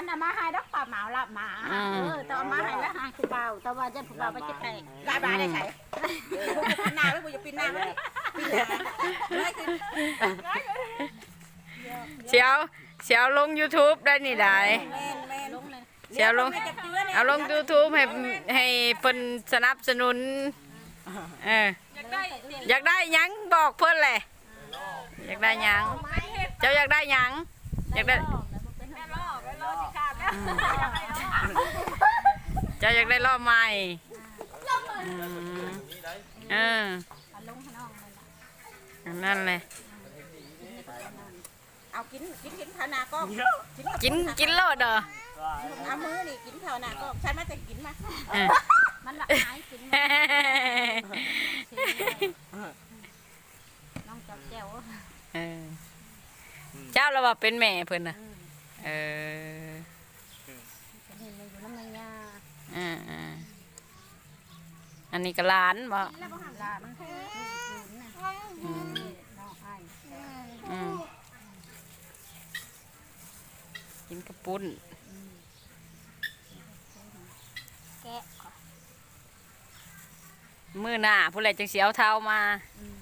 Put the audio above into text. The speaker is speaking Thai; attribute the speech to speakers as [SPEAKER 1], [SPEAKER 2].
[SPEAKER 1] มันน่ะมาให้ดอกป่าหมาละหมา
[SPEAKER 2] อืม
[SPEAKER 1] เออแต่ว่ามาให้แล้วหาคือเบาแต่ว่าจะผู้เบาไปจะแตก
[SPEAKER 3] ลายบาได้ใส่หน้าไม่กูจะปีนหน้าเลยปีนหน้าไม่คือ
[SPEAKER 2] เสียวเสียวลง YouTube ได้นี่ได้
[SPEAKER 3] แม่นแม่น
[SPEAKER 1] ลงเลย
[SPEAKER 2] เสียวลง
[SPEAKER 3] จับเจือเนี่ย
[SPEAKER 2] เอาลง YouTube ให้ให้เพิ่นสนับสนุนเออ
[SPEAKER 1] อยากได้เตียง
[SPEAKER 2] อยากได้หยังบอกเพิ่นแหละอยากได้หยังเจ้าอยากได้หยังอยากได้ จ้าอยากได้รอบใหม่อืมเออ
[SPEAKER 1] เอาลงข้างนอกเลยล่ะ
[SPEAKER 2] นั่นเลย
[SPEAKER 3] เอากินกินกินข้าวหน้าก็
[SPEAKER 2] กินกินโลดเด้อ
[SPEAKER 3] เอามือนี่กินข้าวหน้าก็ฉันมาแต่กินมา
[SPEAKER 2] เออ
[SPEAKER 1] มันละหายกินน้องจับแจ้ว
[SPEAKER 2] เออเจ้าเราว่าเป็นแม่เพิ่นน่ะ เออ
[SPEAKER 1] เห็นเลยอยู่น้ำมันยา
[SPEAKER 2] อ่าอ่าอันนี้ก็หลานบ่
[SPEAKER 1] ลามันลูกศูนย์น่ะ
[SPEAKER 2] อืม
[SPEAKER 1] น้องไอ้
[SPEAKER 2] อืมกินกระปุ้น
[SPEAKER 1] แกะก่อน
[SPEAKER 2] มือหน้าผู้ใดจังสิเอาเท้ามา
[SPEAKER 1] อืม